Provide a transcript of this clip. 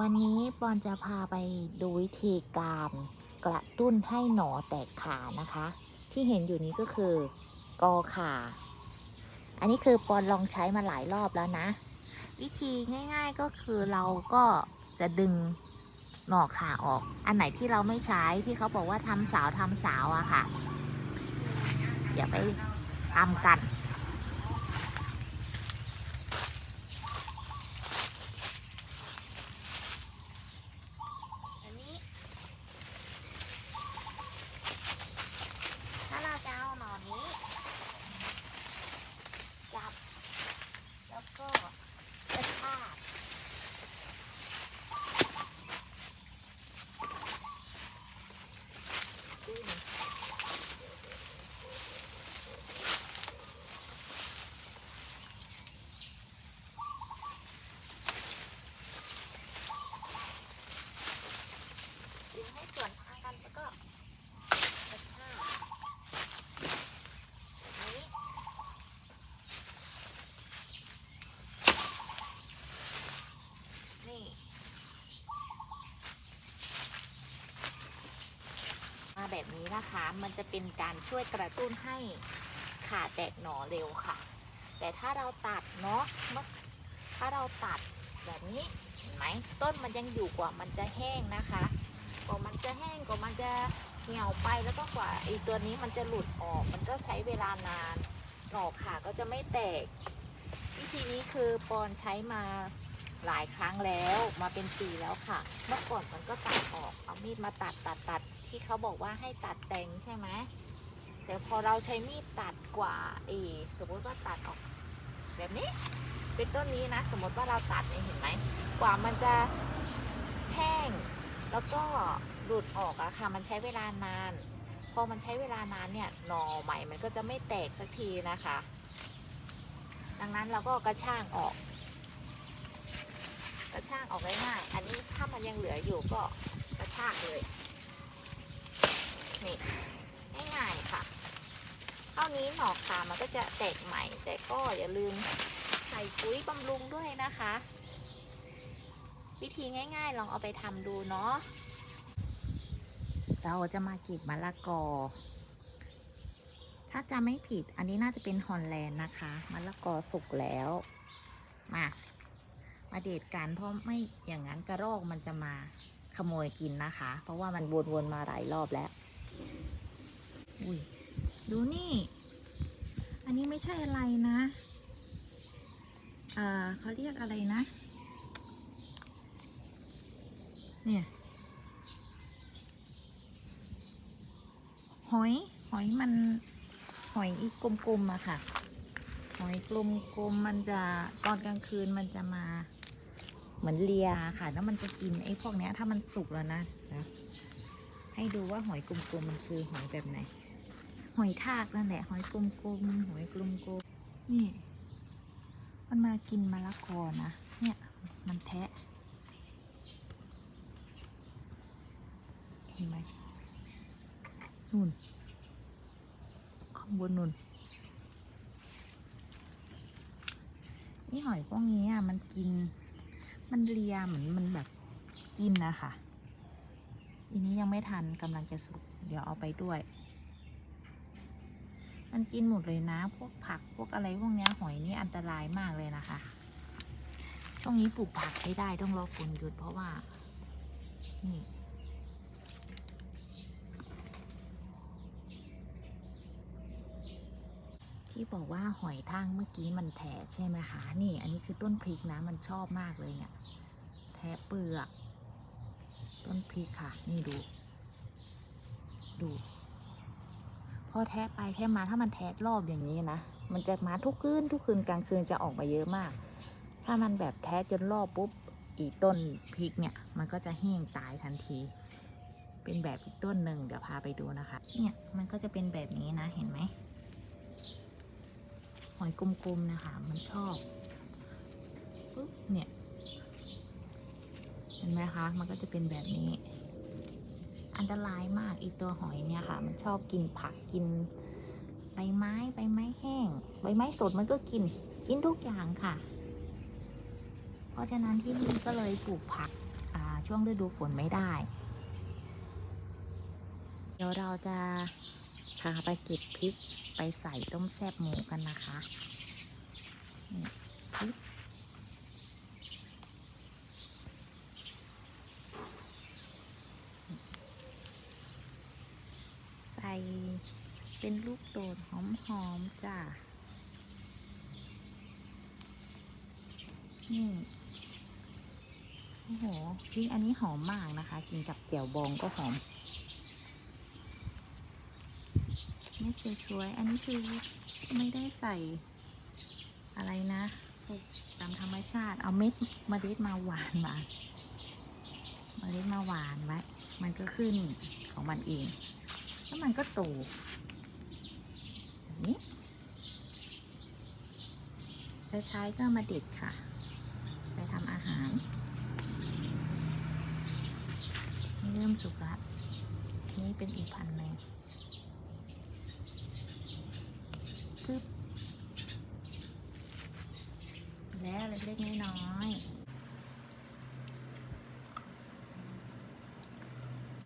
วันนี้ปอนจะพาไปดูวิธีการกระตุ้นให้หนอแตกขานะคะ ที่เห็นอยู่นี้ก็คือกอขา อันนี้คือปอนลองใช้มาหลายรอบแล้วนะ วิธีง่าย ๆก็คือเราก็จะดึงหนอขาออก อันไหนที่เราไม่ใช้ที่เขาบอกว่าทำสาวทำสาวอะค่ะอย่าไปทำกัน อันนี้ ถ้าเราจะเอาหนอนนี้ จับ แล้วก็กระชากดึงดึงให้ส่วนทางกันแล้วก็กระชากแบบนี้ นี่ มา แบบนี้นะคะ มันจะเป็นการช่วยกระตุ้นให้ขาแตกหนอเร็วค่ะ แต่ถ้าเราตัดเนาะถ้าเราตัดแบบนี้เห็นไหมต้นมันยังอยู่กว่ามันจะแห้งนะคะกว่ามันจะแห้งกว่ามันจะเหี่ยวไปแล้วก็กว่าไอ้ตัวนี้มันจะหลุดออกมันก็ใช้เวลานานหนอขาก็จะไม่แตก วิธีนี้คือปอนใช้มา หลายครั้งแล้วมาเป็นปีแล้วค่ะ เมื่อก่อนมันก็ตัดออกเอามีดมาตัดตัดตัดที่เขาบอกว่าให้ตัดแต่งใช่ไหมแต่พอเราใช้มีดตัดกว่าเอสมมติว่าตัดออก แบบนี้ เป็นต้นนี้นะ สมมติว่าเราตัดเนี่ยเห็นไหมกว่ามันจะแห้งแล้วก็หลุดออกอะค่ะ มันใช้เวลานาน พอมันใช้เวลานานเนี่ยหน่อใหม่มันก็จะไม่แตกสักทีนะคะ ดังนั้นเราก็กระช่างออก กระช่างออกง่ายๆอันนี้ถ้ามันยังเหลืออยู่ก็กระชากเลย นี่ง่ายๆค่ะ เท่านี้หน่อขามันก็จะแตกใหม่ แต่ก็อย่าลืมใส่ปุ๋ยบำรุงด้วยนะคะ วิธีง่าย ๆ ลองเอาไปทำดูเนาะ เราจะมากีบมะละกอ ถ้าจะไม่ผิดอันนี้น่าจะเป็นฮอลแลนด์นะคะมะละกอสุกแล้ว มา มาเดทกันเพราะไม่อย่างนั้นกระรอกมันจะมาขโมยกินนะคะ เพราะว่ามันวนๆมาหลายรอบแล้วอุ้ยดูนี่ อันนี้ไม่ใช่อะไรนะเอ่อเขาเรียกอะไรนะ เนี่ยหอยหอยมันหอยอีกกลมๆอะค่ะ หอยกลมๆมันจะตอนกลางคืนมันจะมา เหมือนเลียค่ะ แล้วมันจะกินไอ้พวกเนี้ย ถ้ามันสุกแล้วนะนะให้ดูว่าหอยกลมๆมันคือหอยแบบไหน หอยทากนั่นแหละหอยกลมๆหอยกลมๆนี่ มันมากินมะละกอนะเนี่ย มันแทะเห็นไหมนู่นข้างบนนู่นนี่หอยพวกนี้อะมันกิน มันเลียเหมือนมันแบบกินนะคะอันนี้ยังไม่ทันกำลังจะสุก เดี๋ยวเอาไปด้วย มันกินหมดเลยนะ พวกผักพวกอะไรพวกเนี้ยหอยนี่อันตรายมากเลยนะคะ ช่วงนี้ปลูกผักไม่ได้ต้องรอฝนหยุดเพราะว่า นี่ ที่บอกว่าหอยทากเมื่อกี้มันแถะใช่ไหมคะนี่ อันนี้คือต้นพริกนะมันชอบมากเลยเนี่ยแทะเปลือกต้นพริกค่ะ นี่ดู ดู พอแทะไปแทะมาถ้ามันแทะรอบอย่างนี้นะมันจะมาทุกคืนทุกคืนกลางคืนจะออกมาเยอะมาก ถ้ามันแบบแทะจนรอบปุ๊บอีกต้นพริกเนี่ย มันก็จะแห้งตายทันที เป็นแบบอีกต้นหนึ่งเดี๋ยวพาไปดูนะคะ เนี่ยมันก็จะเป็นแบบนี้นะเห็นไหม อยกลมๆนะคะ มันชอบปุ๊บเนี่ย เห็นไหมคะ มันก็จะเป็นแบบนี้ อันตรายมากอีตัวหอยเนี่ยค่ะ มันชอบกินผักกินใบไม้ใบไม้แห้ง ใบไม้สดมันก็กิน กินทุกอย่างค่ะ เพราะฉะนั้นที่นี่ก็เลยปลูกผักช่วงฤดูฝนไม่ได้ เดี๋ยวเราจะ พาไปเก็บพริกไปใส่ต้มแซ่บหมูกันนะคะพริกใส่เป็นลูกโดดหอมๆจ้ะนี่ โอ้โหพริกอันนี้หอมมากนะคะ กินกับแจ่วบองก็หอม ไม่สวยๆ อันนี้คือไม่ได้ใส่อะไรนะปลูกตามธรรมชาติ เอาเม็ดเมล็ดมาหวานมาเมล็ดมาหวานไว้ มันก็ขึ้นของมันเอง แล้วมันก็โตแบบนี้ จะใช้ก็มาเด็ดค่ะ ไปทำอาหาร เริ่มสุกละนี่เป็นอีกพันหนึ่งปึ๊บ แล้วเล็กๆน้อยๆ